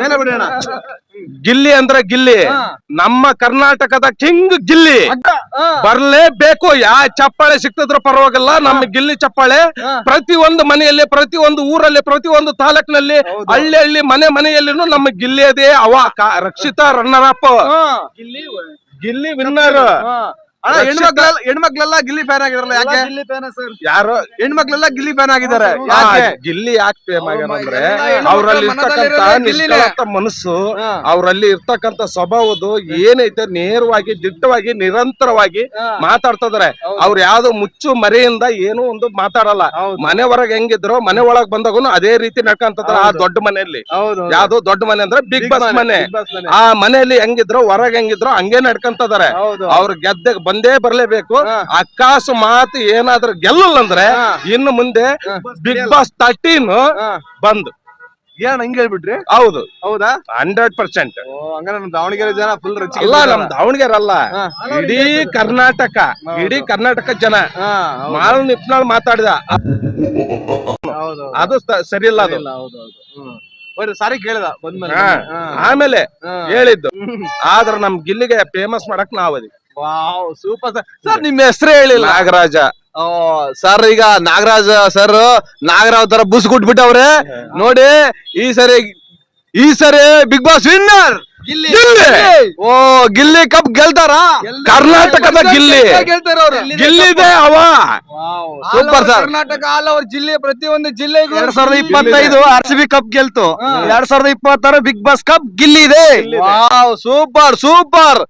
ಮೇಲೆ ಬಿಡಿ ಗಿಲ್ಲಿ ಅಂದ್ರೆ ಗಿಲ್ಲಿ. ನಮ್ಮ ಕರ್ನಾಟಕದ ಕಿಂಗ್ ಗಿಲ್ಲಿ. ಬರ್ಲೇಬೇಕು. ಯಾ ಚಪ್ಪಾಳೆ ಸಿಕ್ತಿದ್ರು ಪರವಾಗಿಲ್ಲ. ನಮ್ಮ ಗಿಲ್ಲಿ ಚಪ್ಪಾಳೆ. ಪ್ರತಿ ಒಂದು ಮನೆಯಲ್ಲಿ ಪ್ರತಿ ಒಂದು ಊರಲ್ಲಿ ಪ್ರತಿ ಒಂದು ತಾಲೂಕಿನಲ್ಲಿ ಹಳ್ಳಿ ಹಳ್ಳಿ ಮನೆ ಮನೆಯಲ್ಲಿನೂ ನಮ್ಮ ಗಿಲ್ಲಿಯದೇ ಅವ. Rakshita runner up Gilli winner ಅಣ್ಣ ಹೆಣ್ಮಕ್ಳೆಲ್ಲ ಹೆಣ್ಮಕ್ಳೆಲ್ಲ ಗಿಲ್ಲಿ ಫ್ಯಾನ್ ಆಗಿದಾರಲ್ಲ ಯಾಕೆ? ಯಾರು ಹೆಣ್ಮಕ್ಳೆಲ್ಲ ಗಿಲ್ಲಿ ಫ್ಯಾನ್ ಆಗಿದ್ದಾರೆ. ಯಾಕೆ? ಗಿಲ್ಲಿ ಯಾಕೆ ಫೇಮ್ ಆಗ್ಯಾರ ಅಂದ್ರೆ ಎಲ್ಲ ಹೆಣ್ಣು ಅವರಲ್ಲಿ ಇರ್ತಕ್ಕಂತ ಮನಸ್ಸು ಅವ್ರಲ್ಲಿ ಇರ್ತಕ್ಕಂತ ಸ್ವಭಾವದು ಏನೈತೆ ನೇರವಾಗಿ ದಿಟ್ಟವಾಗಿ ನಿರಂತರವಾಗಿ ಮಾತಾಡ್ತಿದಾರೆ ಅವ್ರ ಯಾವ್ದು ಮುಚ್ಚು ಮರೆಯಿಂದ ಏನೋ ಒಂದು ಮಾತಾಡಲ್ಲ. ಮನೆ ಹೊರಗೆ ಹೆಂಗಿದ್ರು ಮನೆ ಒಳಗ್ ಬಂದಾಗೂ ಅದೇ ರೀತಿ ನಡ್ಕಂತದ್ರ ಆ ದೊಡ್ಡ ಮನೆಯಲ್ಲಿ. ಯಾವ್ದು ದೊಡ್ಡ ಮನೆ ಅಂದ್ರೆ ಬಿಗ್ ಬಾಸ್ ಮನೆ ಆ ಮನೆಯಲ್ಲಿ ಹೆಂಗಿದ್ರು ಹೊರಗೆ ಹೆಂಗಿದ್ರು ಹಂಗೆ ನಡ್ಕಂತದಾರೆ. ಅವ್ರ ಗೆದ್ದ ಬಂದೇ ಬರ್ಲೇಬೇಕು. ಮಾತು ಏನಾದ್ರೂ ಗೆಲ್ಲಲ್ಲ ಅಂದ್ರೆ ಇನ್ನು ಮುಂದೆ ಬಿಗ್ ಬಾಸ್ ತರ್ಟೀನ್ ಬಂದ್. ಏನ್ ಹಂಗ ಹೇಳ್ಬಿಟ್ರಿ? ಹೌದು. ಹೌದಾ? Hundred percent. ಓ ಹಂಗಾರೆ ನಮ್ ದಾವಣಗೆರೆ ಜನ ಫುಲ್ ರಚ್ ಇಲ್ಲ ನಮ್ ದಾವಣಗೆರೆ ಅಲ್ಲ ಇಡೀ ಕರ್ನಾಟಕ ಇಡೀ ಕರ್ನಾಟಕ ಜನ ಮಾಲ್ ನಿಪ್ನಾಳ್ ಮಾತಾಡಿದ. ಅದು ಸರಿ ಇಲ್ಲ ಅದು. ಸಾರಿ ಕೇಳಿದ ಬಂದ್ಮೇಲೆ. ಆಮೇಲೆ. ಹೇಳಿದ್ದು ಆದ್ರ ನಮ್ ಗಿಲ್ಲಿಗೆ ಫೇಮಸ್ ಮಾಡಕ್ ನಾವ್ ಅದೀವಿ ವಾವ್ ಸೂಪರ್ ಸರ್. ಸರ್ ನಿಮ್ಮ ಹೆಸರು ಹೇಳಿಲ್ಲ. ನಾಗರಾಜ. ಸರ್ ಈಗ ನಾಗರಾಜ ಸರ್ ನಾಗರಾವ್ ತರ ಬುಸ್ ಕೊಟ್ಬಿಟ್ಟವ್ರೆ. ನೋಡಿ ಈ ಸರಿ ಈ ಸರಿ ಬಿಗ್ ಬಾಸ್ ವಿನ್ನರ್. ಗಿಲ್ಲಿ. ಓ ಗಿಲ್ಲಿ ಕಪ್ ಗೆಲ್ತಾರ? ಕರ್ನಾಟಕದ ಗಿಲ್ಲಿ ಗಿಲ್ಲಿದೆ ಅವ. Super sir. Karnataka all over ಜಿಲ್ಲೆ ಪ್ರತಿಯೊಂದು ಜಿಲ್ಲೆಗೂ ಎರಡ್ ಸಾವಿರದ ಇಪ್ಪತ್ತೈದು ಆರ್ ಸಿ ಬಿ ಕಪ್ ಗೆಲ್ತು. ಎರಡ್ ಸಾವಿರದ ಇಪ್ಪತ್ತಾರು ಬಿಗ್ ಬಾಸ್ ಕಪ್ ಗಿಲ್ಲಿ ಇದೆ ಸೂಪರ್ ಸೂಪರ್.